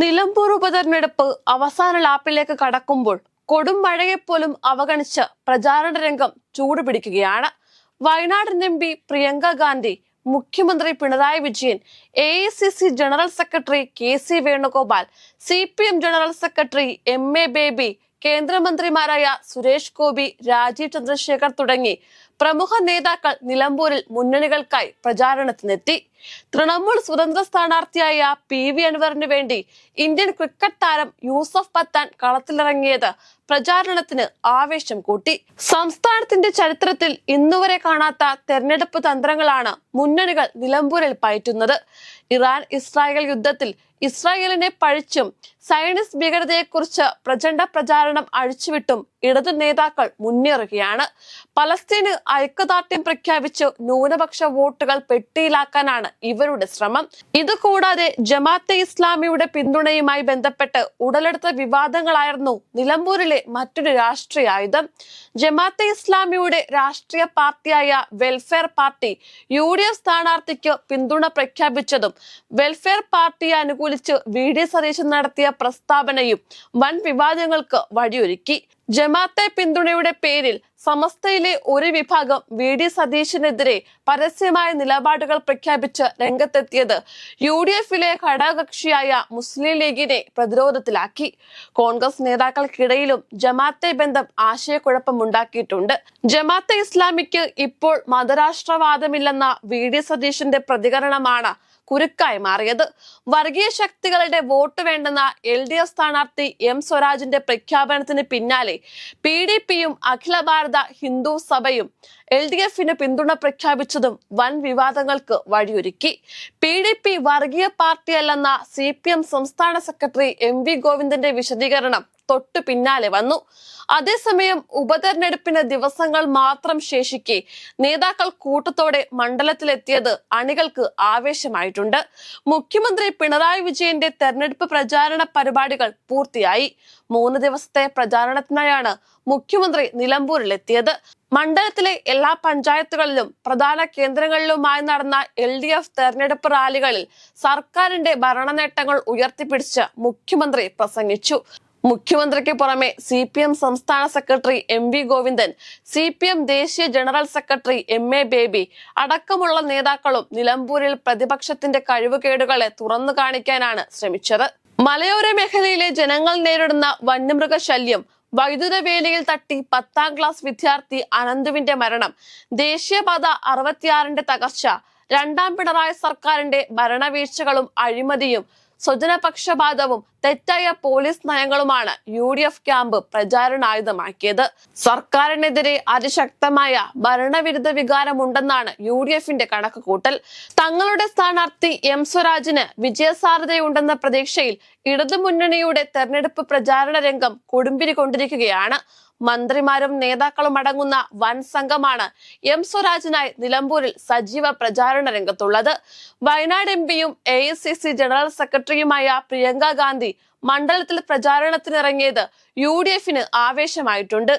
നിലമ്പൂർ ഉപതെരഞ്ഞെടുപ്പ് അവസാന ലാപ്പിലേക്ക് കടക്കുമ്പോൾ കൊടും മഴയെപ്പോലും അവഗണിച്ച് പ്രചാരണ രംഗം ചൂടുപിടിക്കുകയാണ്. വയനാട് എം പി പ്രിയങ്ക ഗാന്ധി മുഖ്യമന്ത്രി Pinarayi Vijayan A general secretary K C Venugopal C general secretary M A Baby കേന്ദ്രമന്ത്രിമാരായ സുരേഷ് ഗോപി രാജീവ് ചന്ദ്രശേഖർ തുടങ്ങി പ്രമുഖ നേതാക്കൾ നിലമ്പൂരിൽ മുന്നണികൾക്കായി പ്രചാരണത്തിനെത്തി. തൃണമൂൽ സ്വതന്ത്ര സ്ഥാനാർത്ഥിയായ പി വി അൻവറിന് വേണ്ടി ഇന്ത്യൻ ക്രിക്കറ്റ് താരം യൂസഫ് പത്താൻ കളത്തിലിറങ്ങിയത് പ്രചാരണത്തിന് ആവേശം കൂട്ടി. സംസ്ഥാനത്തിന്റെ ചരിത്രത്തിൽ ഇന്നുവരെ കാണാത്ത തെരഞ്ഞെടുപ്പ് തന്ത്രങ്ങളാണ് മുന്നണികൾ നിലമ്പൂരിൽ പയറ്റുന്നത്. ഇറാൻ ഇസ്രായേൽ യുദ്ധത്തിൽ ഇസ്രായേലിനെ പഴിച്ചും സയനിസ്റ്റ് ഭീകരതയെക്കുറിച്ച് പ്രചണ്ഡ പ്രചാരണം അഴിച്ചുവിട്ടും ഇടതു നേതാക്കൾ മുന്നേറുകയാണ്. പലസ്തീന് ഐക്യദാർഢ്യം പ്രഖ്യാപിച്ച്. ന്യൂനപക്ഷ വോട്ടുകൾ പെട്ടിയിലാക്കാനാണ് ഇവരുടെ ശ്രമം. ഇതുകൂടാതെ ജമാഅത്തെ ഇസ്ലാമിയുടെ പിന്തുണയുമായി ബന്ധപ്പെട്ട് ഉടലെടുത്ത വിവാദങ്ങളായിരുന്നു നിലമ്പൂരിലെ മറ്റൊരു രാഷ്ട്രീയ ആയുധം. ജമാഅത്തെ ഇസ്ലാമിയുടെ രാഷ്ട്രീയ പാർട്ടിയായ welfare party U D F സ്ഥാനാർത്ഥിക്ക് പിന്തുണ പ്രഖ്യാപിച്ചതും വെൽഫെയർ പാർട്ടിയെ അനുകൂലിച്ച് വി ഡി സതീശൻ നടത്തിയ പ്രസ്താവനയും വൻ വിവാദങ്ങൾക്ക് വഴിയൊരുക്കി. ജമാഅത്തെ പിന്തുണയുടെ പേരിൽ സമസ്തയിലെ ഒരു വിഭാഗം വി ഡി സതീശിനെതിരെ പരസ്യമായ നിലപാടുകൾ പ്രഖ്യാപിച്ച് രംഗത്തെത്തിയത് യു ഡി എഫിലെ ഘടകകക്ഷിയായ മുസ്ലിം ലീഗിനെ പ്രതിരോധത്തിലാക്കി. കോൺഗ്രസ് നേതാക്കൾക്കിടയിലും ജമാഅത്തെ ബന്ധം ആശയക്കുഴപ്പമുണ്ടാക്കിയിട്ടുണ്ട്. ജമാഅത്തെ ഇസ്ലാമിക്ക് ഇപ്പോൾ മതരാഷ്ട്രവാദമില്ലെന്ന വി ഡി സതീശിന്റെ പ്രതികരണമാണ് കുരുക്കായി മാറിയത്. വർഗീയ ശക്തികളുടെ വോട്ട് വേണ്ടെന്ന എൽ ഡി എഫ് സ്ഥാനാർത്ഥി എം സ്വരാജിന്റെ പ്രഖ്യാപനത്തിന് പിന്നാലെ പി ഡി പിയും അഖില ഭാരത ഹിന്ദു സഭയും എൽ ഡി എഫിന് പിന്തുണ പ്രഖ്യാപിച്ചതും വൻ വിവാദങ്ങൾക്ക് വഴിയൊരുക്കി. പി ഡി പി വർഗീയ പാർട്ടിയല്ലെന്ന സി പി എം സംസ്ഥാന സെക്രട്ടറി എം വി ഗോവിന്ദന്റെ വിശദീകരണം തൊട്ടു പിന്നാലെ വന്നു. അതേസമയം ഉപതെരഞ്ഞെടുപ്പിന് ദിവസങ്ങൾ മാത്രം ശേഷിക്കെ നേതാക്കൾ കൂട്ടത്തോടെ മണ്ഡലത്തിലെത്തിയത് അണികൾക്ക് ആവേശമായിട്ടുണ്ട്. മുഖ്യമന്ത്രി പിണറായി വിജയന്റെ തെരഞ്ഞെടുപ്പ് പ്രചാരണ പരിപാടികൾ പൂർത്തിയായി. മൂന്ന് ദിവസത്തെ പ്രചാരണത്തിനായാണ് മുഖ്യമന്ത്രി നിലമ്പൂരിലെത്തിയത്. മണ്ഡലത്തിലെ എല്ലാ പഞ്ചായത്തുകളിലും പ്രധാന കേന്ദ്രങ്ങളിലുമായി നടന്ന എൽ ഡി എഫ് തെരഞ്ഞെടുപ്പ് റാലികളിൽ സർക്കാരിന്റെ ഭരണ നേട്ടങ്ങൾ ഉയർത്തിപ്പിടിച്ച് മുഖ്യമന്ത്രി പ്രസംഗിച്ചു. മുഖ്യമന്ത്രിക്ക് പുറമെ സി പി എം സംസ്ഥാന secretary M V Govindan C P M ദേശീയ general secretary M A Baby അടക്കമുള്ള നേതാക്കളും നിലമ്പൂരിൽ പ്രതിപക്ഷത്തിന്റെ കഴിവുകേടുകളെ തുറന്നു കാണിക്കാനാണ് ശ്രമിച്ചത്. മലയോര മേഖലയിലെ ജനങ്ങൾ നേരിടുന്ന വന്യമൃഗ ശല്യം വൈദ്യുത വേലിയിൽ തട്ടി പത്താം ക്ലാസ് വിദ്യാർത്ഥി അനന്തുവിന്റെ മരണം ദേശീയപാത അറുപത്തിയാറിന്റെ തകർച്ച രണ്ടാം പിണറായി സർക്കാരിന്റെ ഭരണവീഴ്ചകളും അഴിമതിയും സ്വജനപക്ഷപാതവും തെറ്റായ പോലീസ് നയങ്ങളുമാണ് യു ഡി എഫ് ക്യാമ്പ് പ്രചാരണായുധമാക്കിയത്. സർക്കാരിനെതിരെ അതിശക്തമായ ഭരണവിരുദ്ധ വികാരമുണ്ടെന്നാണ് യു ഡി എഫിന്റെ കണക്കുകൂട്ടൽ. തങ്ങളുടെ സ്ഥാനാർത്ഥി എം സ്വരാജിന് വിജയസാധ്യതയുണ്ടെന്ന പ്രതീക്ഷയിൽ ഇടതുമുന്നണിയുടെ തെരഞ്ഞെടുപ്പ് പ്രചാരണ രംഗം കൊടുമ്പിരി കൊണ്ടിരിക്കുകയാണ് മന്ത്രിമാരും നേതാക്കളും അടങ്ങുന്ന വൻ സംഘമാണ് എം സ്വരാജിനായി നിലമ്പൂരിൽ സജീവ പ്രചാരണ രംഗത്തുള്ളത്. വയനാട് എം പിയും എ ജനറൽ സെക്രട്ടറിയുമായ പ്രിയങ്ക ഗാന്ധി മണ്ഡലത്തിൽ പ്രചാരണത്തിനിറങ്ങിയത് യു ഡി എഫിന് ആവേശമായിട്ടുണ്ട്.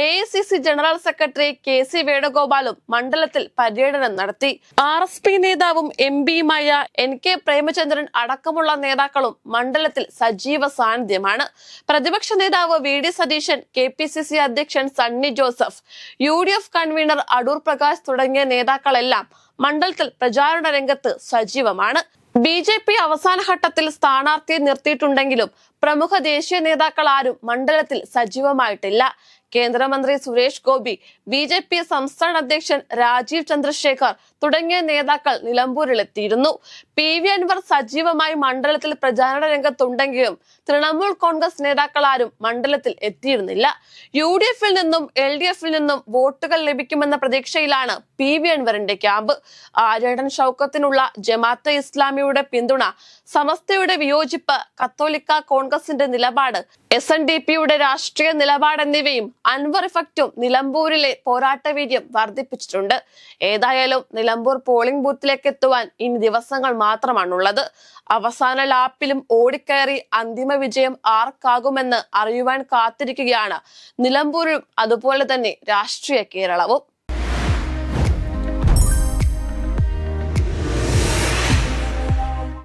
A I C C general secretary K C വേണുഗോപാലും മണ്ഡലത്തിൽ പര്യടനം നടത്തി. ആർ എസ് പി നേതാവും എം പിയുമായ എൻ കെ പ്രേമചന്ദ്രൻ അടക്കമുള്ള നേതാക്കളും മണ്ഡലത്തിൽ സജീവ സാന്നിധ്യമാണ്. പ്രതിപക്ഷ നേതാവ് V D Satheesan K P C C അധ്യക്ഷൻ Sunny Joseph U D F convener Adoor Prakash തുടങ്ങിയ നേതാക്കളെല്ലാം മണ്ഡലത്തിൽ പ്രചാരണ രംഗത്ത് സജീവമാണ്. ബി ജെ പി അവസാന ഘട്ടത്തിൽ സ്ഥാനാർത്ഥിയെ നിർത്തിയിട്ടുണ്ടെങ്കിലും പ്രമുഖ ദേശീയ നേതാക്കൾ ആരും മണ്ഡലത്തിൽ സജീവമായിട്ടില്ല. കേന്ദ്രമന്ത്രി Suresh Gopi B J P സംസ്ഥാന അധ്യക്ഷൻ രാജീവ് ചന്ദ്രശേഖർ തുടങ്ങിയ നേതാക്കൾ നിലമ്പൂരിലെത്തിയിരുന്നു. പി വി അൻവർ സജീവമായി മണ്ഡലത്തിൽ പ്രചാരണ രംഗത്തുണ്ടെങ്കിലും തൃണമൂൽ കോൺഗ്രസ് നേതാക്കൾ ആരും മണ്ഡലത്തിൽ എത്തിയിരുന്നില്ല. യു ഡി എഫിൽ നിന്നും എൽ ഡി എഫിൽ നിന്നും വോട്ടുകൾ ലഭിക്കുമെന്ന പ്രതീക്ഷയിലാണ് പി വി അൻവറിന്റെ ക്യാമ്പ്. ആര്യടൻ ഷൗക്കത്തിനുള്ള ജമാഅത്തെ ഇസ്ലാമിയുടെ പിന്തുണ സമസ്തയുടെ വിയോജിപ്പ് കത്തോലിക്ക കോൺഗ്രസിന്റെ നിലപാട് എസ് എൻ ഡി പിയുടെ രാഷ്ട്രീയ നിലപാട് എന്നിവയും അൻവർ ഇഫക്റ്റും നിലമ്പൂരിലെ പോരാട്ട വീര്യം വർദ്ധിപ്പിച്ചിട്ടുണ്ട്. ഏതായാലും നിലമ്പൂർ പോളിംഗ് ബൂത്തിലേക്ക് എത്തുവാൻ ഇനി ദിവസങ്ങൾ മാത്രമാണുള്ളത്. അവസാന ലാപ്പിലും ഓടിക്കയറി അന്തിമ വിജയം ആർക്കാകുമെന്ന് അറിയുവാൻ കാത്തിരിക്കുകയാണ് നിലമ്പൂരും അതുപോലെ തന്നെ രാഷ്ട്രീയ കേരളവും.